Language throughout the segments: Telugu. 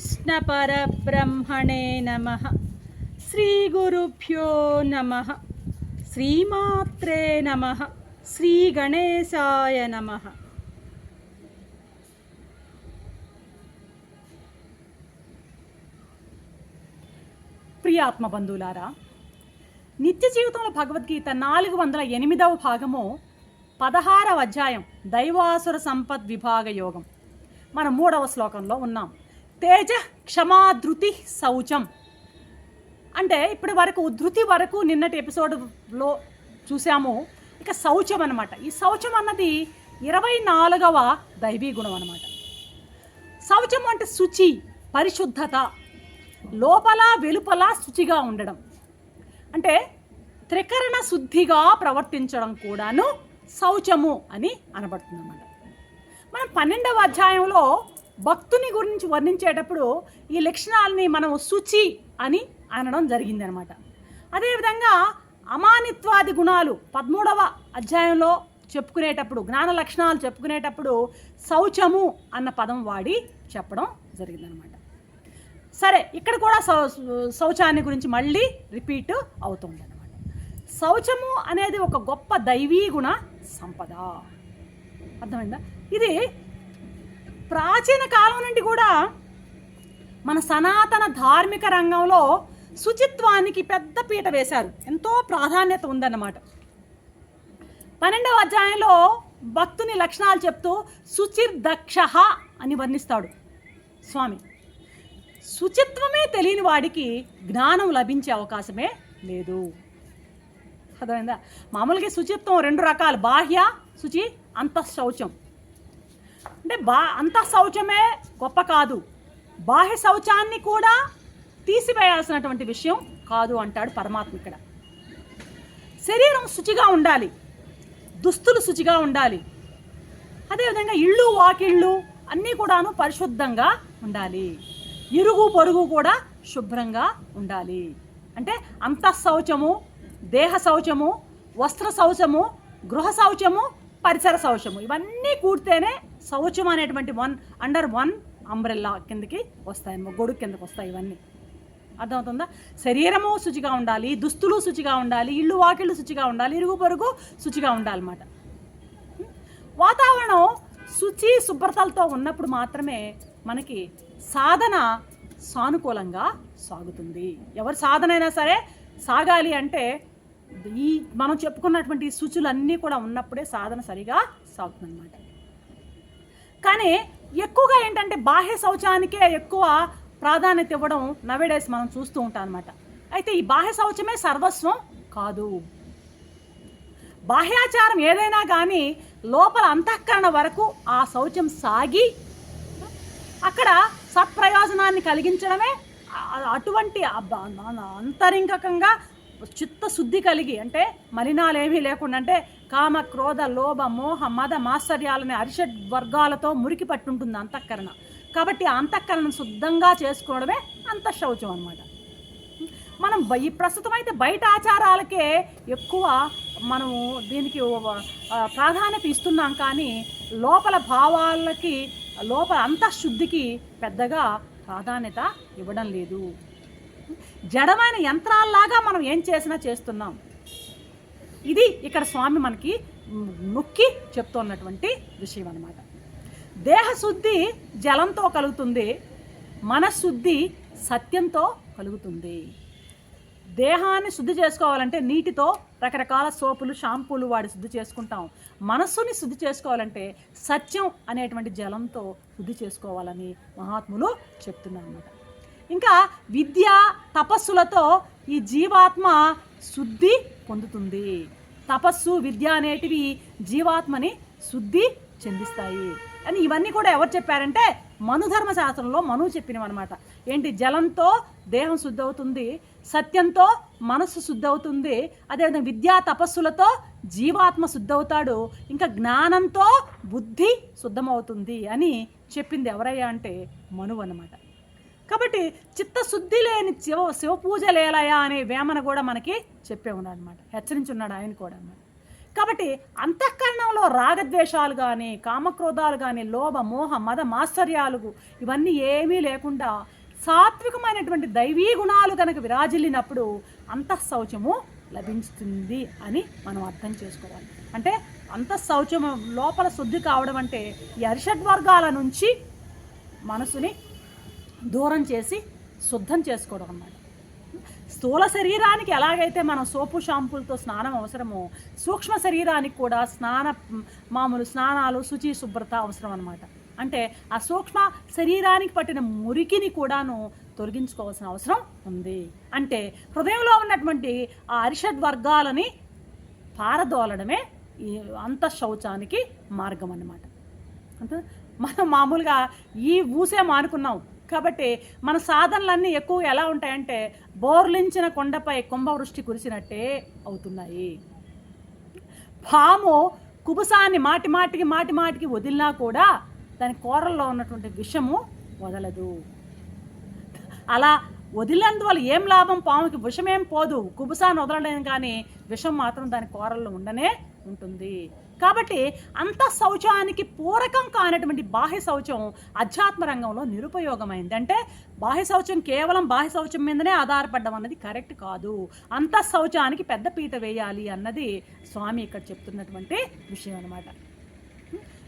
శ్రీకృష్ణపరబ్రహ్మణే నమ శ్రీగురుభ్యో నమ శ్రీమాత్రే నమ శ్రీగణేశాయ నమ ప్రియాత్మ బంధువులారా నిత్య జీవితంలో భగవద్గీత నాలుగు వందల ఎనిమిదవ భాగము పదహారవ అధ్యాయం దైవాసుర సంపద్ విభాగ యోగం. మనం మూడవ శ్లోకంలో ఉన్నాం. తేజ క్షమాధృతి శౌచం. అంటే ఇప్పటి వరకు ధృతి వరకు నిన్నటి ఎపిసోడ్లో చూసాము. ఇక శౌచం అనమాట ఈ శౌచం అన్నది ఇరవై నాలుగవ దైవీ గుణం అనమాట శౌచం అంటే శుచి పరిశుద్ధత లోపల వెలుపల శుచిగా ఉండడం. అంటే త్రికరణ శుద్ధిగా ప్రవర్తించడం కూడాను శౌచము అని అనబడుతుంది అన్నమాట మనం పన్నెండవ అధ్యాయంలో భక్తుని గురించి వర్ణించేటప్పుడు ఈ లక్షణాలని మనం శుచి అని అనడం జరిగింది అనమాట అదేవిధంగా అమానిత్వాది గుణాలు పదమూడవ అధ్యాయంలో చెప్పుకునేటప్పుడు జ్ఞాన లక్షణాలు చెప్పుకునేటప్పుడు శౌచము అన్న పదం వాడి చెప్పడం జరిగిందనమాట. సరే ఇక్కడ కూడా శౌ శౌచాన్ని గురించి మళ్ళీ రిపీట్ అవుతుంది అనమాట శౌచము అనేది ఒక గొప్ప దైవీ గుణ సంపద. అర్థమైందా? ఇది ప్రాచీన కాలం నుండి కూడా మన సనాతన ధార్మిక రంగంలో శుచిత్వానికి పెద్ద పీట వేశారు. ఎంతో ప్రాధాన్యత ఉందన్నమాట. పన్నెండవ అధ్యాయంలో భక్తుని లక్షణాలు చెప్తూ శుచిర్దక్ష అని వర్ణిస్తాడు స్వామి. శుచిత్వమే తెలియని వాడికి జ్ఞానం లభించే అవకాశమే లేదు. అర్థమైందా? మామూలుగా శుచిత్వం రెండు రకాలు. బాహ్య శుచి అంతఃశౌచం అంటే బా అంతఃశౌచమే గొప్ప కాదు. బాహ్య శౌచాన్ని కూడా తీసివేయాల్సినటువంటి విషయం కాదు అంటాడు పరమాత్మ ఇక్కడ. శరీరం శుచిగా ఉండాలి. దుస్తులు శుచిగా ఉండాలి. అదేవిధంగా ఇళ్ళు వాకిళ్ళు అన్నీ కూడాను పరిశుద్ధంగా ఉండాలి. ఇరుగు పొరుగు కూడా శుభ్రంగా ఉండాలి. అంటే అంతఃశౌచము దేహ శౌచము వస్త్ర శౌచము గృహ శౌచము పరిసర శౌచము ఇవన్నీ కూడితేనే శౌచం అనేటువంటి వన్ అండర్ వన్ అంబ్రెల్లా కిందకి వస్తాయి గొడుగు కిందకి వస్తాయి ఇవన్నీ. అర్థమవుతుందా? శరీరము శుచిగా ఉండాలి దుస్తులు శుచిగా ఉండాలి ఇళ్ళు వాకిళ్ళు శుచిగా ఉండాలి ఇరుగు పొరుగు శుచిగా ఉండాలన్నమాట. వాతావరణం శుచి శుభ్రతలతో ఉన్నప్పుడు మాత్రమే మనకి సాధన సానుకూలంగా సాగుతుంది. ఎవరు సాధన అయినా సరే సాగాలి అంటే ఈ మనం చెప్పుకున్నటువంటి శుచులన్నీ కూడా ఉన్నప్పుడే సాధన సరిగా సాగుతుందన్నమాట. కానీ ఎక్కువగా ఏంటంటే బాహ్య శౌచానికే ఎక్కువ ప్రాధాన్యత ఇవ్వడం నవేడేస్ మనం చూస్తూ ఉంటాం అనమాట అయితే ఈ బాహ్య శౌచమే సర్వస్వం కాదు. బాహ్యాచారం ఏదైనా కానీ లోపల అంతఃకరణ వరకు ఆ శౌచం సాగి అక్కడ సత్ప్రయోజనాన్ని కలిగించడమే అటువంటి అబ్బ- అంతరింగకంగా చిత్తశుద్ధి కలిగి అంటే మలినాలు ఏమీ లేకుండా అంటే కామ క్రోధ లోభ మోహ మద మాత్సర్యాలనే అరిషడ్ వర్గాలతో మురికి పట్టుంటుంది అంతఃకరణ. కాబట్టి అంతఃకరణను శుద్ధంగా చేసుకోవడమే అంతఃశౌచం అనమాట మనం ఈ ప్రస్తుతం అయితే బయట ఆచారాలకే ఎక్కువ మనము దీనికి ప్రాధాన్యత ఇస్తున్నాం కానీ లోపల భావాలకి లోపల అంతఃశుద్ధికి పెద్దగా ప్రాధాన్యత ఇవ్వడం లేదు. జడమైన యంత్రాల్లాగా మనం ఏం చేసినా చేస్తున్నాం. ఇది ఇక్కడ స్వామి మనకి నొక్కి చెప్తున్నటువంటి విషయం అన్నమాట. దేహశుద్ధి జలంతో కలుగుతుంది మనశుద్ధి సత్యంతో కలుగుతుంది. దేహాన్ని శుద్ధి చేసుకోవాలంటే నీటితో రకరకాల సోపులు షాంపూలు వాడి శుద్ధి చేసుకుంటాం. మనస్సుని శుద్ధి చేసుకోవాలంటే సత్యం అనేటువంటి జలంతో శుద్ధి చేసుకోవాలని మహాత్ములు చెప్తున్నారు అన్నమాట. ఇంకా విద్య తపస్సులతో ఈ జీవాత్మ శుద్ధి పొందుతుంది. తపస్సు విద్య అనేటివి జీవాత్మని శుద్ధి చెందిస్తాయి. అని ఇవన్నీ కూడా ఎవరు చెప్పారంటే మనుధర్మ శాస్త్రంలో మనువు చెప్పినవి అనమాట ఏంటి? జలంతో దేహం శుద్ధి అవుతుంది సత్యంతో మనస్సు శుద్ధి అవుతుంది అదేవిధంగా విద్యా తపస్సులతో జీవాత్మ శుద్ధి అవుతాడు ఇంకా జ్ఞానంతో బుద్ధి శుద్ధమవుతుంది అని చెప్పింది ఎవరయ్యా అంటే మనువు అన్నమాట. కాబట్టి చిత్తశుద్ధి లేని శివ శివ పూజ లేలయా అనే వేమన కూడా మనకి చెప్పే ఉన్నాడు అనమాట హెచ్చరించున్నాడు ఆయన కూడా అనమాట కాబట్టి అంతఃకరణంలో రాగద్వేషాలు కానీ కామక్రోధాలు కానీ లోభ మోహ మద మాత్సర్యాలు ఇవన్నీ ఏమీ లేకుండా సాత్వికమైనటువంటి దైవీ గుణాలు కనుక విరాజిల్లినప్పుడు అంతఃశౌచము లభిస్తుంది అని మనం అర్థం చేసుకోవాలి. అంటే అంతఃశౌచము లోపల శుద్ధి కావడం అంటే ఈ అరిషడ్వర్గాల నుంచి మనసుని దూరం చేసి శుద్ధం చేసుకోవడం అన్నమాట. స్థూల శరీరానికి ఎలాగైతే మనం సోపు షాంపూలతో స్నానం అవసరమో సూక్ష్మ శరీరానికి కూడా స్నాన మామూలు స్నానాలు శుచి శుభ్రత అవసరం అనమాట అంటే ఆ సూక్ష్మ శరీరానికి పట్టిన మురికిని కూడాను తొలగించుకోవాల్సిన అవసరం ఉంది. అంటే హృదయంలో ఉన్నటువంటి ఆ అరిషడ్ వర్గాలని పారదోలడమే ఈ అంత శౌచానికి మార్గం అన్నమాట. అంటే మనం మామూలుగా ఈ ఊసే మానుకున్నాం. కాబట్టి మన సాధనలన్నీ ఎక్కువ ఎలా ఉంటాయంటే బోర్లించిన కొండపై కుంభవృష్టి కురిసినట్టే అవుతున్నాయి. పాము కుబుసాన్ని మాటి మాటికి మాటి మాటికి వదిలినా కూడా దాని కూరల్లో ఉన్నటువంటి విషము వదలదు. అలా వదిలినందువల్ల ఏం లాభం? పాముకి విషమేం పోదు. కుబుసాన్ని వదలడం కానీ విషం మాత్రం దాని కూరల్లో ఉండనే ఉంటుంది. కాబట్టి అంత శౌచానికి పూరకం కానటువంటి బాహ్య శౌచం అధ్యాత్మ రంగంలో నిరుపయోగమైంది. అంటే బాహ్య శౌచం కేవలం బాహ్య శౌచం మీదనే ఆధారపడడం అన్నది కరెక్ట్ కాదు. అంత శౌచానికి పెద్ద పీట వేయాలి అన్నది స్వామి ఇక్కడ చెప్తున్నటువంటి విషయం అనమాట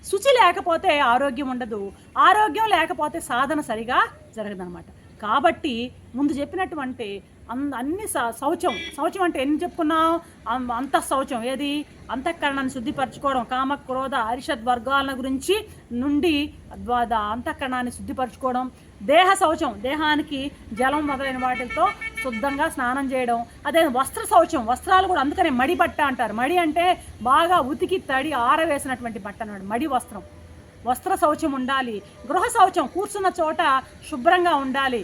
శుచి లేకపోతే ఆరోగ్యం ఉండదు. ఆరోగ్యం లేకపోతే సాధన సరిగా జరగదనమాట కాబట్టి ముందు చెప్పినటువంటి అంద అన్ని స- శౌచం. శౌచం అంటే ఎన్ని చెప్పుకున్నాం? అంత శౌచం. ఏది? అంతఃకరణాన్ని శుద్ధిపరచుకోవడం. కామ క్రోధ అరిషద్ వర్గాల గురించి నుండి ద్వా- అంతఃకరణాన్ని శుద్ధిపరచుకోవడం. దేహ శౌచం. దేహానికి జలం మొదలైన వాటితో శుద్ధంగా స్నానం చేయడం. అదే వస్త్ర శౌచం. వస్త్రాలు కూడా అందుకనే మడి బట్ట అంటారు. మడి అంటే బాగా ఉతికి తడి ఆరవేసినటువంటి బట్ట అన్నమాట. మడి వస్త్రం. వస్త్ర శౌచం ఉండాలి గృహ శౌచం కూర్చున్న చోట శుభ్రంగా ఉండాలి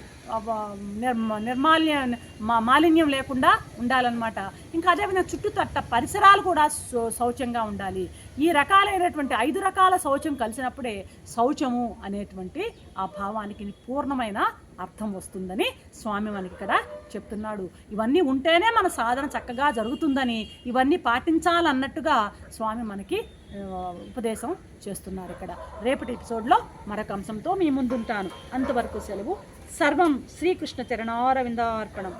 నిర్మ నిర్మాల్య మా- మాలిన్యం లేకుండా ఉండాలన్నమాట. ఇంకా అదేవిధంగా చుట్టుతట్ట పరిసరాలు కూడా శౌచంగా ఉండాలి. ఈ రకాలైనటువంటి ఐదు రకాల శౌచం కలిసినప్పుడే శౌచము అనేటువంటి ఆ భావానికి పూర్ణమైన అర్థం వస్తుందని స్వామి మనకి ఇక్కడ చెప్తున్నాడు. ఇవన్నీ ఉంటేనే మన సాధన చక్కగా జరుగుతుందని ఇవన్నీ పాటించాలన్నట్టుగా స్వామి మనకి ఉపదేశం చేస్తున్నారు ఇక్కడ. రేపటి ఎపిసోడ్లో మరొక అంశంతో మీ ముందుంటాను. అంతవరకు సెలవు. సర్వం శ్రీకృష్ణ చరణారవిందార్పణం